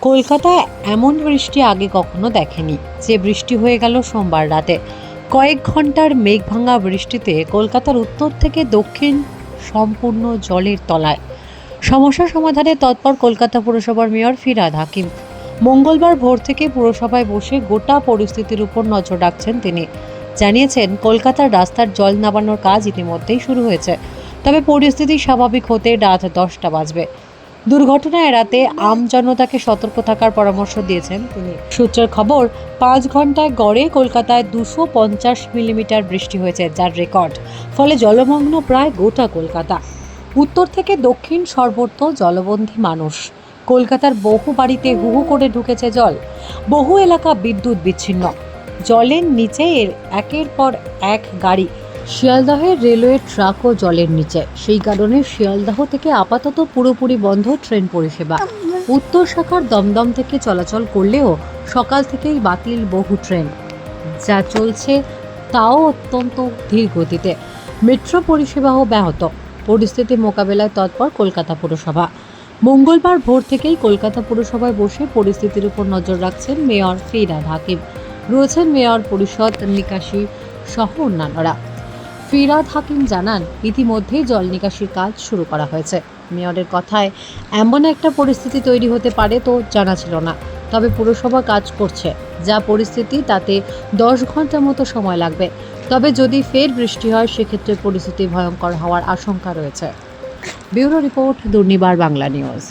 কলকাতায় এমন বৃষ্টি আগে কখনো দেখেনি। যে বৃষ্টি হয়ে গেল সোমবার রাতে। কয়েক ঘণ্টার মেঘভাঙা বৃষ্টিতে কলকাতার উত্তর থেকে দক্ষিণ সম্পূর্ণ জলের তলায়। সমস্যা সমাধানে তৎপর কলকাতা পুরসভার মেয়র ফিরাদ হাকিম। মঙ্গলবার ভোর থেকে পুরসভায় বসে গোটা পরিস্থিতির উপর নজর রাখছেন তিনি। জানিয়েছেন, কলকাতার রাস্তার জল নামানোর কাজ ইতিমধ্যেই শুরু হয়েছে। তবে পরিস্থিতি স্বাভাবিক হতে রাত দশটা বাজবে। দুর্ঘটনা এড়াতে আম জনতাকে সতর্ক থাকার পরামর্শ দিয়েছেন তিনি। সূত্রের খবর, পাঁচ ঘন্টায় গড়ে কলকাতায় দুশো পঞ্চাশ মিলিমিটার বৃষ্টি হয়েছে, যার রেকর্ড। ফলে জলমগ্ন প্রায় গোটা কলকাতা। উত্তর থেকে দক্ষিণ সর্বত্র জলবন্দী মানুষ। কলকাতার বহু বাড়িতে হু হু করে ঢুকেছে জল। বহু এলাকা বিদ্যুৎ বিচ্ছিন্ন। জলের নিচে এর একের পর এক গাড়ি শিয়ালদহের রেলওয়ে ট্রাকও জলের নিচে। সেই কারণে শিয়ালদহ থেকে আপাতত পুরোপুরি বন্ধ ট্রেন পরিষেবা। উত্তর শাখার দমদম থেকে চলাচল করলেও সকাল থেকেই বাতিল বহু ট্রেন। যা চলছে তাও অত্যন্ত ধীর গতিতে। মেট্রো পরিষেবাও ব্যাহত। পরিস্থিতি মোকাবেলায় তৎপর কলকাতা পুরসভা। মঙ্গলবার ভোর থেকেই কলকাতা পুরসভায় বসে পরিস্থিতির উপর নজর রাখছেন মেয়র ফিরাদ হাকিম। রয়েছেন মেয়র পরিষদ নিকাশি সহ অন্যান্যরা। ফিরাদ হাকিম জানান, ইতিমধ্যেই জল নিকাশির কাজ শুরু করা হয়েছে। মেয়রের কথায়, এমন একটা পরিস্থিতি তৈরি হতে পারে তো জানা ছিল না। তবে পুরসভা কাজ করছে। যা পরিস্থিতি, তাতে দশ ঘণ্টা মতো সময় লাগবে। তবে যদি ফের বৃষ্টি হয়, সেক্ষেত্রে পরিস্থিতি ভয়ঙ্কর হওয়ার আশঙ্কা রয়েছে। Bureau report, Durnibar Bangla news.